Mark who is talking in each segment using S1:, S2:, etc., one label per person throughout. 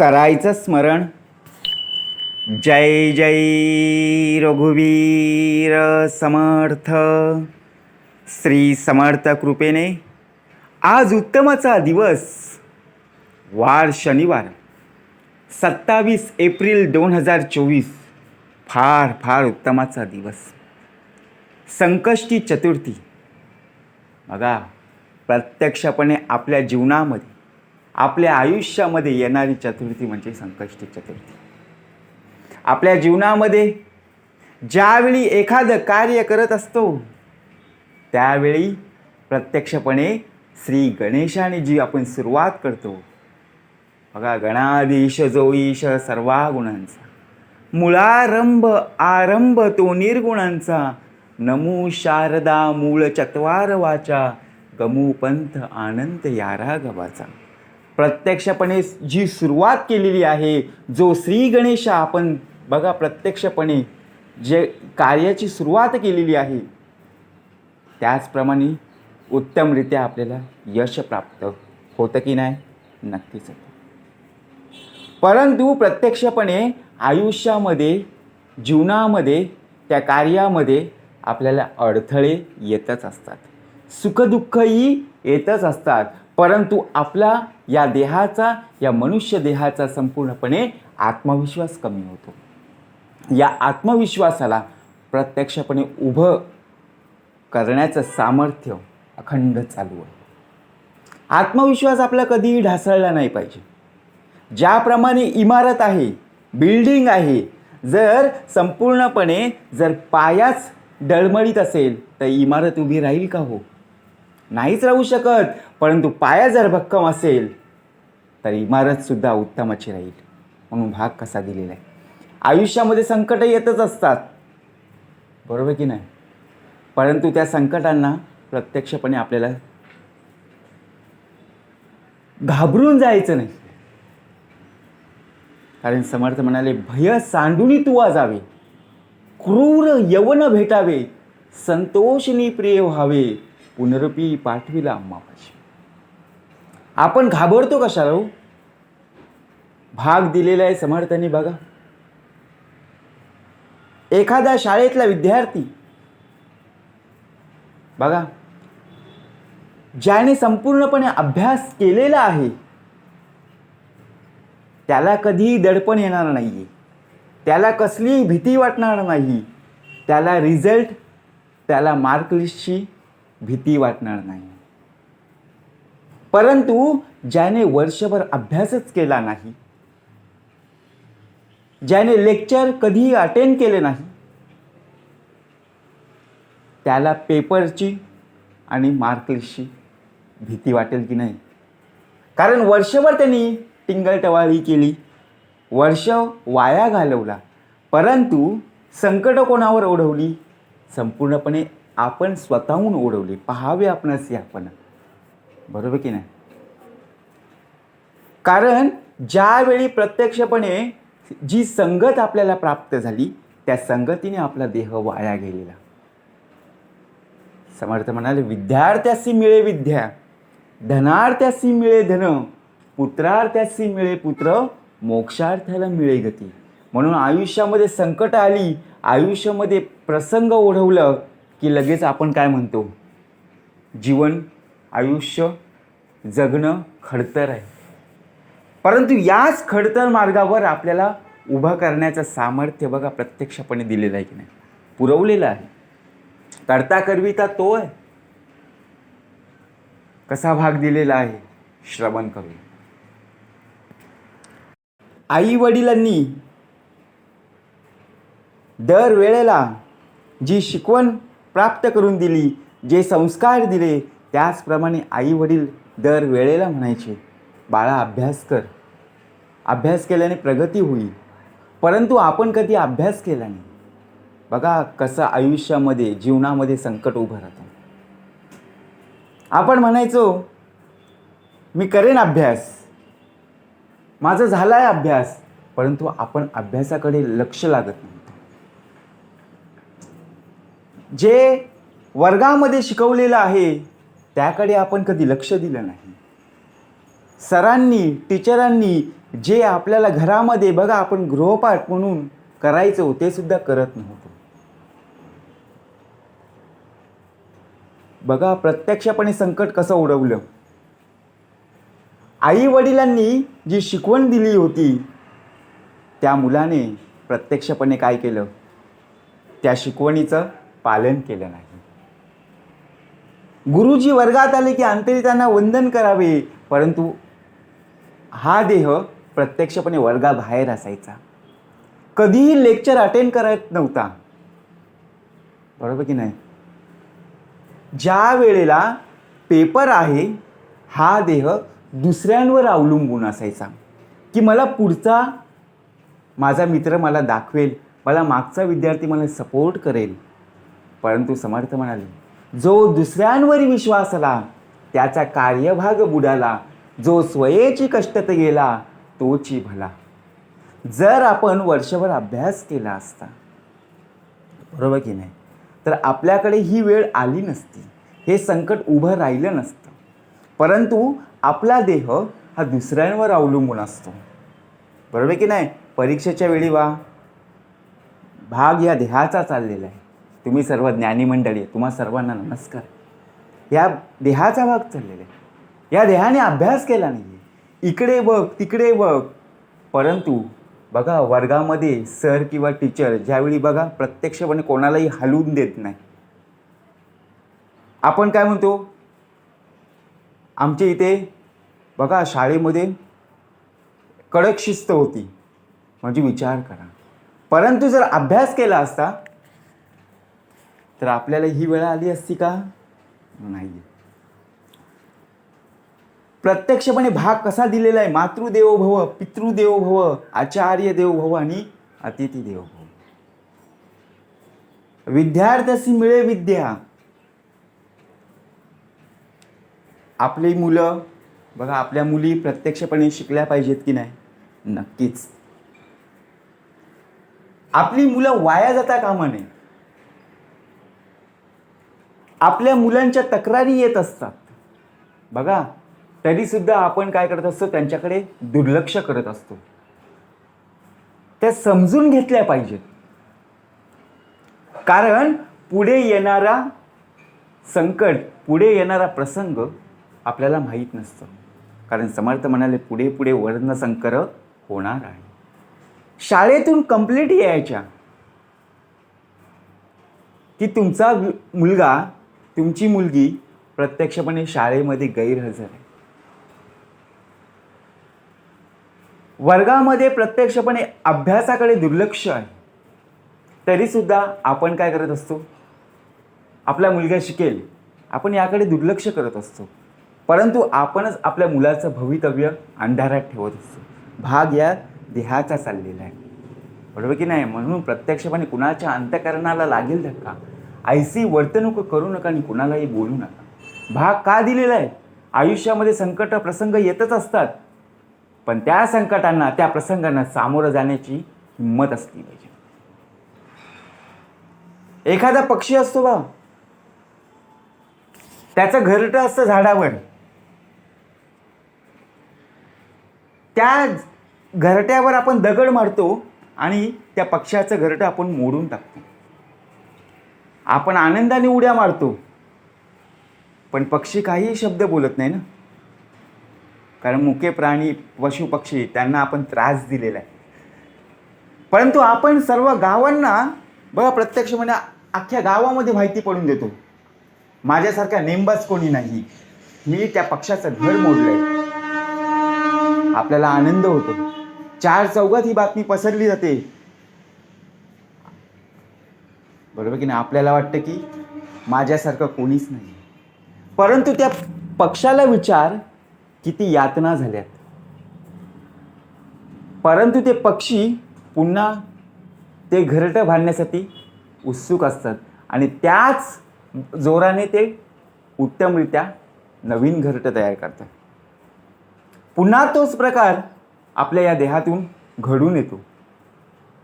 S1: करायचं स्मरण. जय जय रघुवीर समर्थ. श्री समर्थ कृपेने आज उत्तमाचा दिवस वार शनिवार सत्तावीस एप्रिल दोन हजार चोवीस फार फार उत्तमाचा दिवस. संकष्टी चतुर्थी. बघा प्रत्यक्षपणे आपल्या जीवनामध्ये आपल्या आयुष्यामध्ये येणारी चतुर्थी म्हणजे संकष्टी चतुर्थी. आपल्या जीवनामध्ये ज्यावेळी एखादं कार्य करत असतो त्यावेळी प्रत्यक्षपणे श्री गणेशाने जी आपण सुरुवात करतो बघा गणाधीश जो ईश सर्वा गुणांचा मुळारंभ आरंभ तो निर्गुणांचा नमो शारदा मूळ चत्वार वाचा गमू पंथ आनंद यारा गवाचा प्रत्यक्षपणे जी सुरुवात केलेली आहे जो श्री गणेश आपण बघा प्रत्यक्षपणे जे कार्याची सुरुवात केलेली आहे त्याचप्रमाणे उत्तमरित्या आपल्याला यश प्राप्त होतं की नाही नक्कीच होतं. परंतु प्रत्यक्षपणे आयुष्यामध्ये जीवनामध्ये त्या कार्यामध्ये आपल्याला अडथळे येतच असतात. सुखदुःखही येतच असतात. परंतु आपला या देहाचा या मनुष्य देहाचा संपूर्णपणे आत्मविश्वास कमी होतो. या आत्मविश्वासाला प्रत्यक्षपणे उभं करण्याचं सामर्थ्य अखंड चालू आहे. आत्मविश्वास आपला कधीही ढासळला नाही पाहिजे. ज्याप्रमाणे इमारत आहे बिल्डिंग आहे जर संपूर्णपणे जर पायाच डळमळीत असेल तर इमारत उभी राहील का हो? नाहीच राहू शकत. परंतु पाया जर भक्कम असेल तर इमारतसुद्धा उत्तमाची राहील. म्हणून भाग कसा दिलेला आहे? आयुष्यामध्ये संकट येतच असतात. बरोबर की नाही? परंतु त्या संकटांना प्रत्यक्षपणे आपल्याला घाबरून जायचं नाही. कारण समर्थ म्हणाले भय सांडुनी तू जावे क्रूर यवन भेटावे संतोषनी प्रिय व्हावे पुनरपी पाठविला अम्मापाशी. आपण घाबरतो कशाला हो? भाग दिलेला आहे समर्थांनी बघा. एखादा शाळेतला विद्यार्थी बघा ज्याने संपूर्णपणे अभ्यास केलेला आहे त्याला कधीही दडपण येणार नाही त्याला कसलीही भीती वाटणार नाही. त्याला रिझल्ट त्याला मार्कलिस्टची भीती वाटणार नाही. परंतु ज्याने वर्षभर अभ्यासच केला नाही ज्याने लेक्चर कधीही अटेंड केले नाही त्याला पेपरची आणि मार्कलिस्टची भीती वाटेल की नाही? कारण वर्षभर त्यांनी टिंगलटवाळी केली वर्ष वाया घालवला परंतु संकट कोणावर ओढवली? संपूर्णपणे आपण स्वतःहून ओढवली पहावे आपणच आपण. बरोबर की नाही? कारण ज्यावेळी प्रत्यक्षपणे जी संगत आपल्याला प्राप्त झाली त्या संगतीने आपला देह वाया गेलेला. समर्थ म्हणाले विद्यार्थ्यासी मिळे विद्या धनार्थ्यासी मिळे धन पुत्रार्थ्यासी मिळे पुत्र मोक्षार्थाला मिळे गती. म्हणून आयुष्यामध्ये संकट आली आयुष्यामध्ये प्रसंग ओढवलं की लगेच आपण काय म्हणतो? जीवन आयुष्य जगणं खडतर आहे. परंतु याच खडतर मार्गावर आपल्याला उभं करण्याचं सामर्थ्य बघा प्रत्यक्षपणे दिलेलं आहे की नाही. पुरवलेलं आहे. करता करविता तो आहे. कसा भाग दिलेला आहे? श्रवण करू आई वडिलांनी दर वेळेला जी शिकवण प्राप्त करून दिली जे संस्कार दिले त्याचप्रमाणे आई वडील दर वेळेला म्हणायचे बाळा अभ्यास कर. अभ्यास केल्याने प्रगती होईल. परंतु आपण कधी अभ्यास केला नाही. बघा कसं आयुष्यामध्ये जीवनामध्ये संकट उभं राहतं. आपण म्हणायचो मी करेन अभ्यास. माझं झाला आहे अभ्यास. परंतु आपण अभ्यासाकडे लक्ष लागत नाही जे वर्गामध्ये शिकवलेलं आहे त्याकडे आपण कधी लक्ष दिलं नाही. सरांनी टीचरांनी जे आपल्याला घरामध्ये बघा आपण गृहपाठ म्हणून करायचो ते सुद्धा करत नव्हतो. बघा प्रत्यक्षपणे संकट कसं उडवलं. आई वडिलांनी जी शिकवण दिली होती त्या मुलाने प्रत्यक्षपणे काय केलं? त्या शिकवणीचं पालन केलं नाही. गुरुजी वर्गात आले की अंतरी त्यांना वंदन करावे परंतु हा देह प्रत्यक्षपणे वर्गाबाहेर असायचा. कधीही लेक्चर अटेंड करत नव्हता. बरोबर की नाही? ज्या वेळेला पेपर आहे हा देह दुसऱ्यांवर अवलंबून असायचा. की मला पुढचा माझा मित्र मला दाखवेल मला मागचा विद्यार्थी मला सपोर्ट करेल. परंतु समर्थ म्हणाले जो दुसऱ्यांवर विश्वास आला त्याचा कार्यभाग बुडाला. जो स्वयेची कष्टत गेला तोची भला. जर आपण वर्षभर अभ्यास केला असता बरोबर की नाही? तर आपल्याकडे ही वेळ आली नसती. हे संकट उभं राहिलं नसतं. परंतु आपला देह हा दुसऱ्यांवर अवलंबून असतो. बरोबर की नाही? परीक्षेच्या वेळी वा. भाग या देहाचा चाललेला आहे. तुम्ही सर्व ज्ञानी मंडळी आहे तुम्हा सर्वांना नमस्कार. या देहाचा भाग चाललेला आहे. या देहाने अभ्यास केला नाही इकडे बघ तिकडे बघ. परंतु बघा वर्गामध्ये सर किंवा टीचर ज्यावेळी बघा प्रत्यक्षपणे कोणालाही हलवून देत नाही. आपण काय म्हणतो? आमच्या इथे बघा शाळेमध्ये कडक शिस्त होती. म्हणजे विचार करा. परंतु जर अभ्यास केला असता तर आपल्याला ही वेळ आली असती का? नाही प्रत्यक्षपणे भाग कसा दिलेला आहे मातृदेवो भव पितृदेवो भव आचार्य देव भव आणि अतिथी देव भव विद्यार्थ्याशी मिळे विद्या. आपली मुलं बघा आपल्या मुली प्रत्यक्षपणे शिकल्या पाहिजेत की नाही? नक्कीच. आपली मुलं वाया जाता कामा नये. आपल्या मुलांच्या तक्रारी येत असतात. बघा तरीसुद्धा आपण काय करत असतो? त्यांच्याकडे दुर्लक्ष करत असतो. त्या समजून घेतल्या पाहिजेत. कारण पुढे येणारा संकट पुढे येणारा प्रसंग आपल्याला माहीत नसतं. कारण समर्थ म्हणाले पुढे पुढे वर्ण संकर होणार आहे. शाळेतून कंप्लीट यायच्या. की तुमचा मुलगा तुमची मुलगी प्रत्यक्षपणे शाळेमध्ये गैरहजर आहे. वर्गामध्ये प्रत्यक्षपणे अभ्यासाकडे दुर्लक्ष आहे. तरीसुद्धा आपण काय करत असतो? आपला मुलगा शिकेल. आपण याकडे दुर्लक्ष करत असतो. परंतु आपणच आपल्या मुलाचं भवितव्य अंधारात ठेवत असतो. भाग या देहाचा चाललेला आहे. बरोबर की नाही? म्हणून प्रत्यक्षपणे कुणाच्या अंतकरणाला लागेल धक्का? ऐसी वर्तणूक करू नका आणि कुणालाही बोलू नका. भाग का दिलेला आहे? आयुष्यामध्ये संकट प्रसंग येतच असतात. पण त्या संकटांना त्या प्रसंगांना सामोरं जाण्याची हिंमत असली पाहिजे. एखादा पक्षी असतो बा. त्याचं घरटं असतं झाडावर. त्या घरट्यावर आपण दगड मारतो आणि त्या पक्ष्याचं घरटं आपण मोडून टाकतो. आपण आनंदाने उड्या मारतो. पण पक्षी काहीही शब्द बोलत नाही ना. कारण मुके प्राणी पशु पक्षी त्यांना आपण त्रास दिलेला आहे. परंतु आपण सर्व गावांना बघा प्रत्यक्ष म्हणजे अख्ख्या गावामध्ये माहिती पडून देतो. माझ्यासारखा नेमबाज कोणी नाही. मी त्या पक्षाचं घर मोडलंय. आपल्याला आनंद होतो. चार चौघात ही बातमी पसरली जाते. बरोबर की नाही? आपल्याला वाटतं की माझ्यासारखं कोणीच नाही. परंतु त्या पक्षाला विचार किती यातना झाल्यात. परंतु ते पक्षी पुन्हा ते घरटं बांधण्यासाठी उत्सुक असतात. आणि त्याच जोराने ते उत्तमरित्या नवीन घरटं तयार करतात. पुन्हा तोच प्रकार आपल्या या देहातून घडून येतो.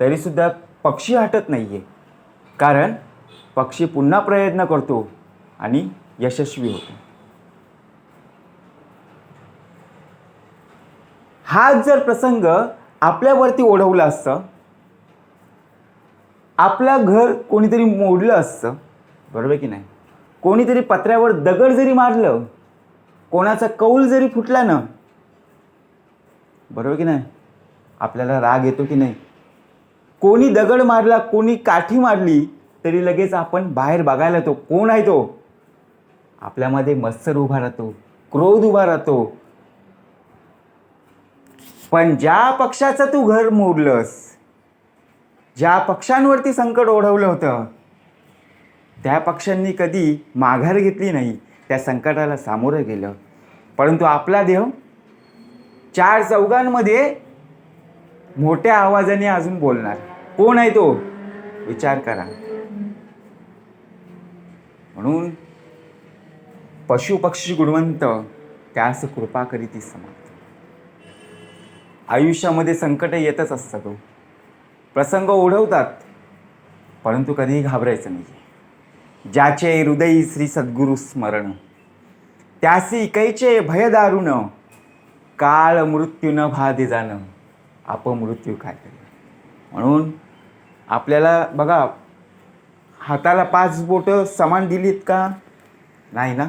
S1: तरीसुद्धा पक्षी हटत नाही आहे कारण पक्षी पुन्हा प्रयत्न करतो आणि यशस्वी होतो. हाच जर प्रसंग आपल्यावरती ओढवला असतं आपलं घर कोणीतरी मोडलं असतं बरोबर की नाही? कोणीतरी पत्र्यावर दगड जरी मारलं कोणाचा कौल जरी फुटला ना बरोबर की नाही? आपल्याला राग येतो की नाही? कोणी दगड मारला कोणी काठी मारली तरी लगेच आपण बाहेर बघायला येतो. कोण आहे तो? आपल्यामध्ये मत्सर उभा राहतो क्रोध उभा राहतो. पण ज्या पक्षाचं तू घर मोडलंस ज्या पक्षांवरती संकट ओढवलं होतं त्या पक्षांनी कधी माघार घेतली नाही त्या संकटाला सामोरं गेलं. परंतु आपला देह चार चौघांमध्ये मोठ्या आवाजाने अजून बोलणार. कोण आहे तो? विचार करा. म्हणून पशु पक्षी गुणवंत त्यास कृपा करीती समाप्त आयुष्यामध्ये संकट येतच असतात तो. प्रसंग ओढवतात परंतु कधीही घाबरायचं नाही ज्याचे हृदयी श्री सद्गुरु स्मरण त्यासी कैचे भय दारुण काळ मृत्यू न भादे जाणं अपमृत्यू काय करेल? म्हणून आपल्याला बघा हाताला पाच बोटं समान दिलीत का? नाही ना?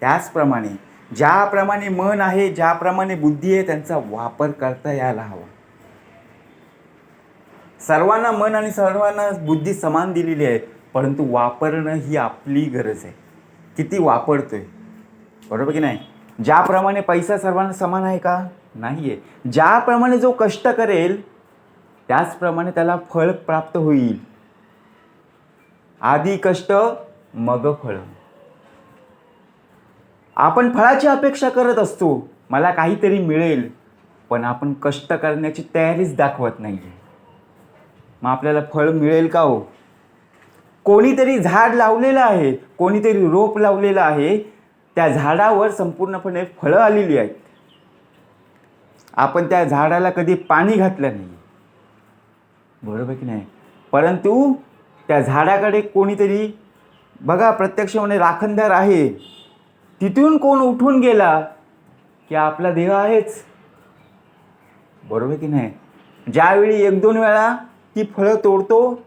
S1: त्याचप्रमाणे ज्याप्रमाणे मन आहे ज्याप्रमाणे बुद्धी आहे त्यांचा वापर करता यायला हवा. सर्वांना मन आणि सर्वांना बुद्धी समान दिलेली आहे परंतु वापरणं ही आपली गरज आहे. किती वापरतोय? बरोबर की नाही? ज्याप्रमाणे पैसा सर्वांना समान आहे का? नाही आहे ज्याप्रमाणे जो कष्ट करेल त्याचप्रमाणे त्याला फळ प्राप्त होईल. आधी कष्ट मग फळ. आपण फळाची अपेक्षा करत असतो. मला काहीतरी मिळेल पण आपण कष्ट करण्याची तयारीच दाखवत नाही मग आपल्याला फळ मिळेल का हो? कोणीतरी झाड लावलेलं आहे कोणीतरी रोप लावलेलं आहे. त्या झाडावर संपूर्णपणे फळं आलेली आहेत. आपण त्या झाडाला कधी पाणी घातलं नाही बरोबर की नाही? परंतु त्या झाडाकडे कोणीतरी बघा प्रत्यक्ष म्हणे राखणदार आहे. तिथून कोण उठून गेला की आपला देह आहेच. बरोबर की नाही? ज्यावेळी एक दोन वेळा ती फळं तोडतो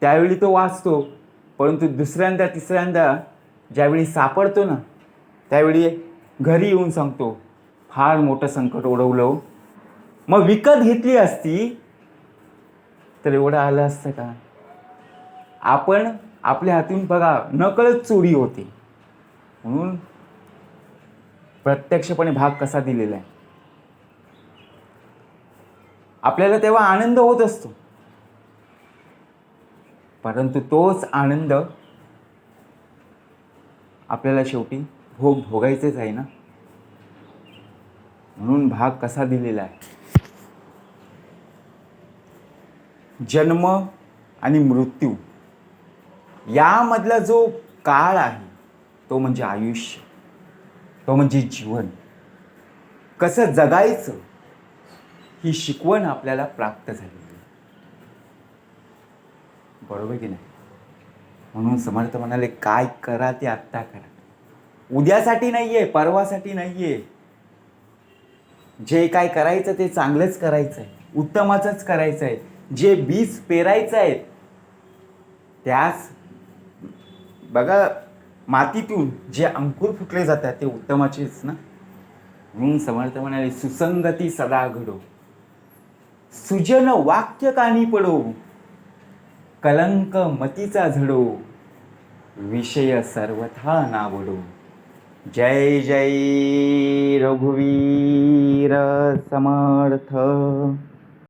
S1: त्यावेळी तो वाचतो. परंतु दुसऱ्यांदा तिसऱ्यांदा ज्यावेळी सापडतो ना त्यावेळी घरी येऊन सांगतो फार मोठं संकट ओढवलं. मग विकत घेतली असती तर एवढं आलं असतं का? आपण आपल्या हातून बघा नकळत चोरी होते. म्हणून प्रत्यक्षपणे भाग कसा दिलेला आहे? आपल्याला तेव्हा आनंद होत असतो. परंतु तोच आनंद आपल्याला शेवटी भोग भोगायचेच आहे ना? म्हणून भाग कसा दिलेला आहे? जन्म आणि मृत्यू यामधला जो काळ आहे तो म्हणजे आयुष्य. तो म्हणजे जीवन. कसं जगायचं ही शिकवण आपल्याला प्राप्त झालेली आहे. बरोबर की नाही? म्हणून समर्थ म्हणाले काय करा ते आत्ता करा. उद्यासाठी नाहीये परवासाठी नाहीये. जे काय करायचं ते चांगलंच करायचं आहे उत्तमाचंच करायचं आहे जे बीज पेरायचं आहे त्यास बघा मातीतून जे अंकुर फुटले जातात ते उत्तमाचेच ना? म्हणून समर्थ म्हणाले सुसंगती सदा घडो. सुजन वाक्य कानी पडो. कलंक मतीचा झडो. विषय सर्वथा नावडो. जय जय रघुवीर समर्थ.